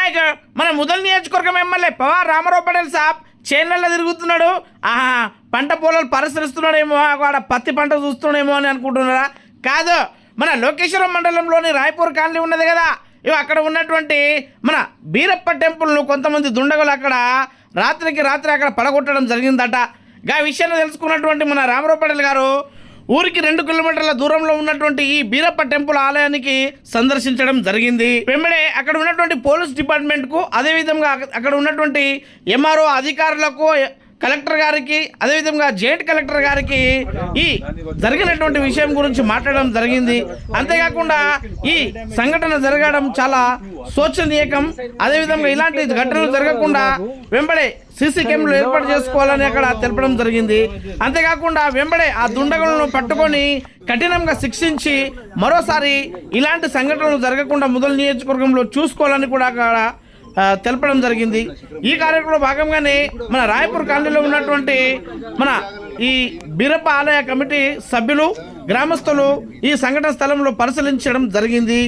ఏగ, మన ముదల్ నియోజకవర్గం ఎమ్మెల్యే పవార్ రామారావు పటేల్ సాబ్ చేనులలో తిరుగుతున్నాడు. ఆహా పంట పొలాలు పరిశ్రమిస్తున్నాడేమో ఆడ పత్తి పంట చూస్తున్నాడేమో అని అనుకుంటున్నారా? కాదు మన లోకేశ్వరం మండలంలోని రాయపూర్ కాలనీ ఉన్నది కదా. ఇవి అక్కడ ఉన్నటువంటి మన బీరప్ప టెంపుల్ను కొంతమంది దుండగులు అక్కడ రాత్రికి రాత్రి అక్కడ పడగొట్టడం జరిగిందట. గా విషయాన్ని తెలుసుకున్నటువంటి మన రామరావు పటేల్ గారు ఊరికి రెండు కిలోమీటర్ల దూరంలో ఉన్నటువంటి ఈ బీరప్ప టెంపుల్ ఆలయానికి సందర్శించడం జరిగింది. వెంబడే అక్కడ ఉన్నటువంటి పోలీస్ డిపార్ట్మెంట్కు అక్కడ ఉన్నటువంటి ఎంఆర్ఓ అధికారులకు కలెక్టర్ గారికి అదేవిధంగా జాయింట్ కలెక్టర్ గారికి ఈ జరిగినటువంటి విషయం గురించి మాట్లాడడం జరిగింది. అంతేకాకుండా ఈ సంఘటన జరగడం చాలా శోచనీయకం. అదేవిధంగా ఇలాంటి ఘటనలు జరగకుండా వెంబడే సీసీ కెమెరాలు ఏర్పాటు చేసుకోవాలని అక్కడ తెలపడం జరిగింది. అంతేకాకుండా వెంబడే ఆ దుండగులను పట్టుకొని కఠినంగా శిక్షించి మరోసారి ఇలాంటి సంఘటనలు జరగకుండా మొదలు నియోజకవర్గంలో చూసుకోవాలని కూడా అక్కడ తెలపడం జరిగింది. ఈ కార్యక్రమంలో భాగంగానే మన రాయపూర్ కాలనీలో ఉన్నటువంటి మన ఈ బీరప్ప ఆలయ కమిటీ సభ్యులు గ్రామస్తులు ఈ సంఘటన స్థలంలో పరిశీలించడం జరిగింది.